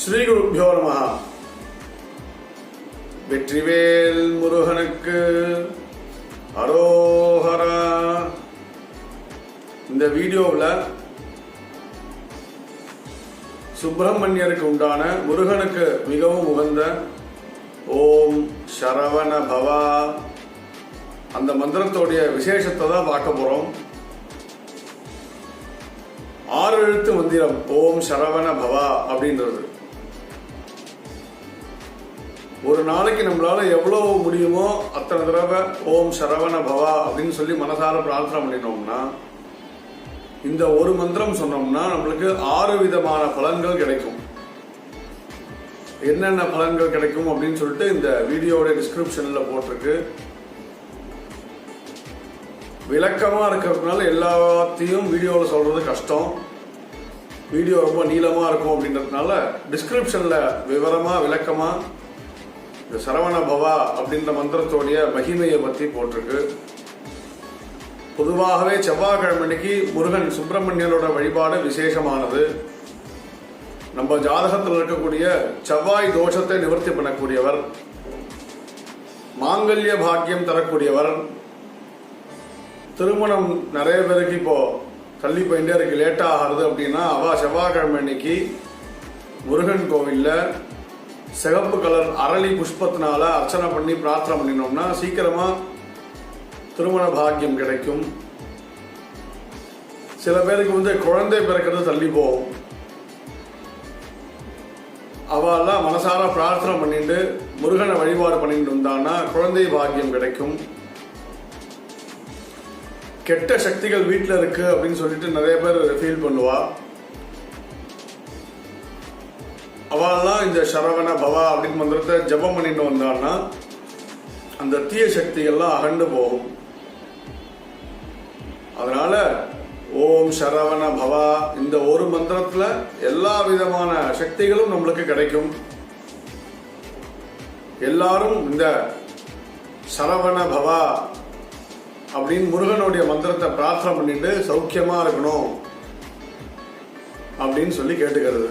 ஸ்ரீகுருப்பியோ நம. வெற்றிவேல் முருகனுக்கு அரோஹரா. இந்த வீடியோவில் சுப்பிரமணியருக்கு உண்டான முருகனுக்கு மிகவும் உகந்த ஓம் சரவண பவா. அந்த மந்திரத்தோடைய விசேஷத்தை தான் பார்க்க போகிறோம் ஆறு எழுத்து மந்திரம் ஓம் சரவண பவா அப்படின்றது. ஒரு நாளைக்கு நம்மளால எவ்வளோ முடியுமோ அத்தனை தடவை ஓம் சரவண பவா அப்படின்னு சொல்லி மனசார பிரார்த்தனை பண்ணினோம்னா இந்த ஒரு மந்திரம் சொன்னோம்னா நம்மளுக்கு ஆறு விதமான பலன்கள் கிடைக்கும். என்னென்ன பலன்கள் கிடைக்கும் அப்படின்னு சொல்லிட்டு இந்த வீடியோட டிஸ்கிரிப்ஷன்ல போட்டிருக்கு. விளக்கமா இருக்கிறதுனால எல்லாத்தையும் வீடியோவில் சொல்றது கஷ்டம். வீடியோ ரொம்ப நீளமா இருக்கும் அப்படின்றதுனால டிஸ்கிரிப்ஷன்ல விவரமா விளக்கமா இந்த சரவண பவா அப்படின்ற மந்திரத்தோடைய மகிமையை பத்தி போட்டிருக்கு. பொதுவாகவே செவ்வாய்க்கிழமைக்கு முருகன் சுப்பிரமணியனோட வழிபாடு விசேஷமானது. நம்ம ஜாதகத்தில் இருக்கக்கூடிய செவ்வாய் தோஷத்தை நிவர்த்தி பண்ணக்கூடியவர் மாங்கல்ய பாக்கியம் தரக்கூடியவர். திருமணம் நிறைய பேருக்கு இப்போ தள்ளி போயிட்டே இருக்கு லேட்டா ஆகுது அப்படின்னா அவ செவ்வாய்க்கிழமை அன்னைக்கு முருகன் கோவில்ல சிகப்பு கலர் அரளி புஷ்பத்தினால அர்ச்சனை பண்ணி பிரார்த்தனை பண்ணினோம்னா சீக்கிரமா திருமண பாக்கியம் கிடைக்கும். சில பேருக்கு வந்து குழந்தை பிறக்கிறது தள்ளி போகும். அவெல்லாம் மனசார பிரார்த்தனை பண்ணிட்டு முருகனை வழிபாடு பண்ணிட்டு இருந்தான்னா குழந்தை பாக்கியம் கிடைக்கும். கெட்ட சக்திகள் வீட்டில் இருக்கு அப்படின்னு சொல்லிட்டு நிறைய பேர் ஃபீல் பண்ணுவா. அவெல்லாம் இந்த சரவண பவா அப்படின்னு மந்திரத்தை ஜபம் பண்ணிட்டு வந்தான்னா அந்த தீய சக்திகள்லாம் அகண்டு போகும். அதனால ஓம் சரவண பவா இந்த ஒரு மந்திரத்துல எல்லா விதமான சக்திகளும் நம்மளுக்கு கிடைக்கும். எல்லாரும் இந்த சரவண பவா அப்படின்னு முருகனுடைய மந்திரத்தை பிரார்த்தனை பண்ணிட்டு சௌக்கியமா இருக்கணும் அப்படின்னு சொல்லி கேட்டுக்கிறது.